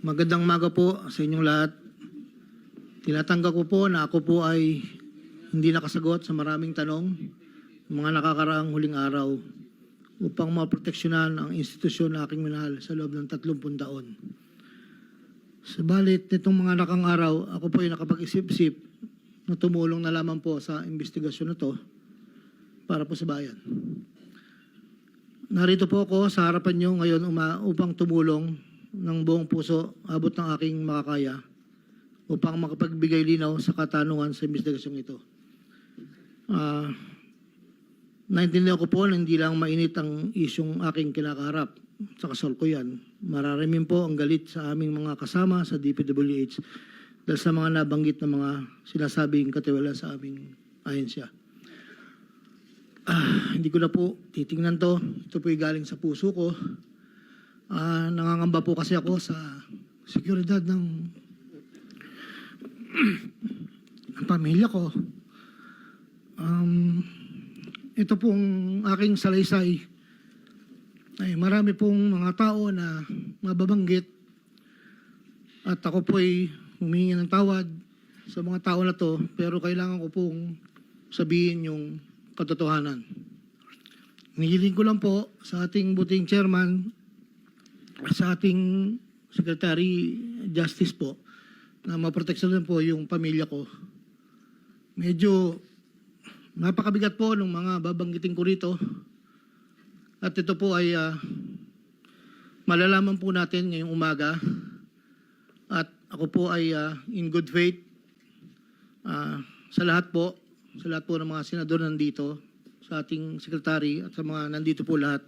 Magandang maga po sa inyong lahat. Tinatanggap ko po na ako po ay hindi nakasagot sa maraming tanong ng mga nakakaraang huling araw upang maproteksyonan ang institusyon na aking minahal sa loob ng 30 taon. Sabalit nitong mga nakang araw, ako po ay nakapag-isip-isip na tumulong na lamang po sa investigasyon na to para po sa bayan. Narito po ako sa harapan niyo ngayon upang tumulong ng buong puso abot ng aking makakaya upang makapagbigay linaw sa katanungan sa investigasyong ito. Ah, naintindihan ko po na hindi lang mainit ang isyong aking kinakaharap sa kasalkuyan. Mararamin po ang galit sa aming mga kasama sa DPWH dahil sa mga nabanggit na mga sinasabing katiwala sa aming ahensya. Ah, hindi ko na po titingnan to. Ito po galing sa puso ko. Ah, nangangamba po kasi ako sa seguridad ng, ng pamilya ko. Um, ito pong aking salaysay ay marami pong mga tao na mababanggit at ako po ay humingi ng tawad sa mga tao na to pero kailangan ko pong sabihin yung katotohanan. Nihiling ko lang po sa ating buting chairman sa ating Secretary Justice po na maproteksyonan po yung pamilya ko. Medyo napakabigat po ng mga babanggitin ko rito. At ito po ay ah, malalaman po natin ngayong umaga. At ako po ay ah, in good faith ah, sa lahat po, sa lahat po ng mga senador nandito, sa ating secretary at sa mga nandito po lahat.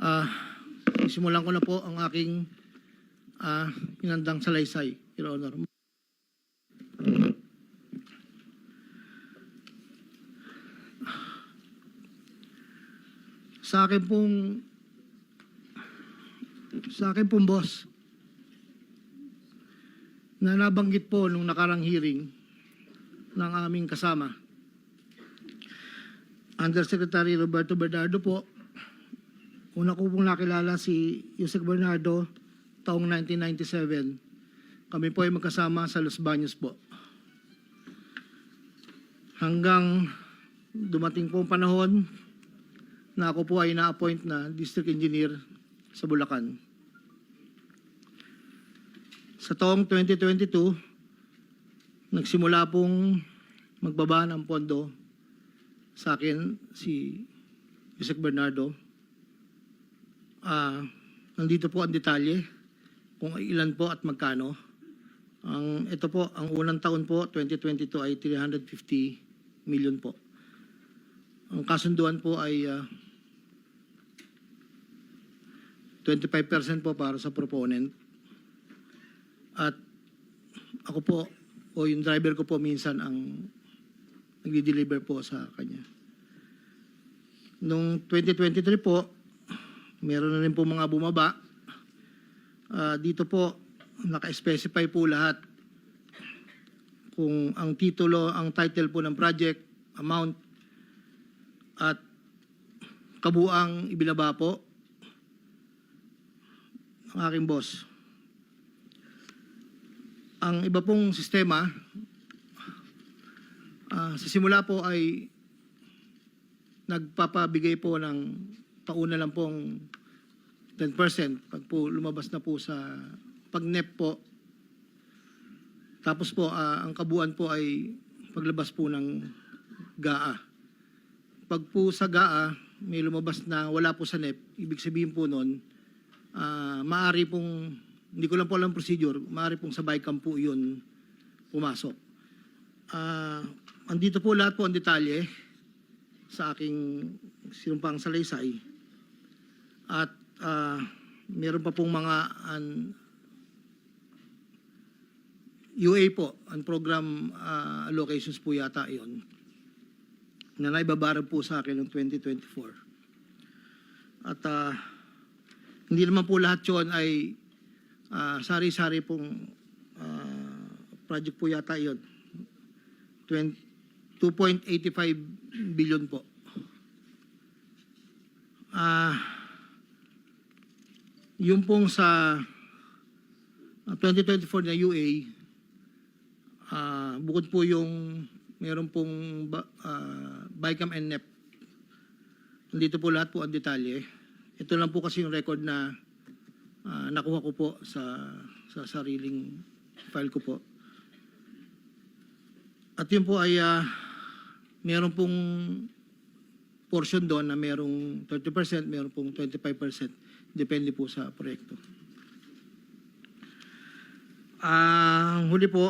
Ah, simulan ko na po ang aking ah, inandang salaysay, Your Honor. Sa akin pong sa akin pong boss na nabanggit po nung nakarang hearing ng aming kasama. Undersecretary Roberto Bernardo po, una ko pong nakilala si Yusek Bernardo taong 1997. Kami po ay magkasama sa Los Baños po. Hanggang dumating po ang panahon na ako po ay na-appoint na district engineer sa Bulacan. Sa taong 2022, nagsimula pong magbaba ng pondo sa akin si Yusek Bernardo. Ah, nandito po ang detalye kung ilan po at magkano. Ang ito po, ang unang taon po 2022 ay 350 million po. Ang kasunduan po ay ah, 25% po para sa proponent. At ako po, o yung driver ko po minsan ang nagdi-deliver po sa kanya. Noong 2023 po, meron na rin po mga bumaba. Ah, dito po, naka-specify po lahat kung ang titulo, ang title po ng project, amount, at kabuang ibinaba po ang aking boss. Ang iba pong sistema, ah, sa simula po ay nagpapabigay po ng pauna lang pong 10% pag po lumabas na po sa pag-NEP po. Tapos po, ah, ang kabuuan po ay paglabas po ng GAA. Pag po sa GAA, may lumabas na wala po sa NEP, ibig sabihin po nun, ah, maari pong, hindi ko lang po alam procedure, maari pong sa BICAM po yun pumasok. Ah, andito po lahat po ang detalye sa aking sinumpang salaysay. At ah, meron pa pong mga an, UA po, ang program ah, allocations po yata yon na naibabarang po sa akin noong 2024. At ah, hindi naman po lahat yon ay ah, sari-sari pong ah, project po yata yon. 2.85 billion po. Ah, yung pong sa ah, 2024 na UA, ah, bukod po yung meron pong ba, ah, BICAM and NEP, nandito po lahat po ang detalye. Ito lang po kasi yung record na ah, nakuha ko po sa, sa sariling file ko po. At yun po ay ah, meron pong portion doon na merong 30%, meron pong 25%. Depende po sa proyekto. Ah, huli po,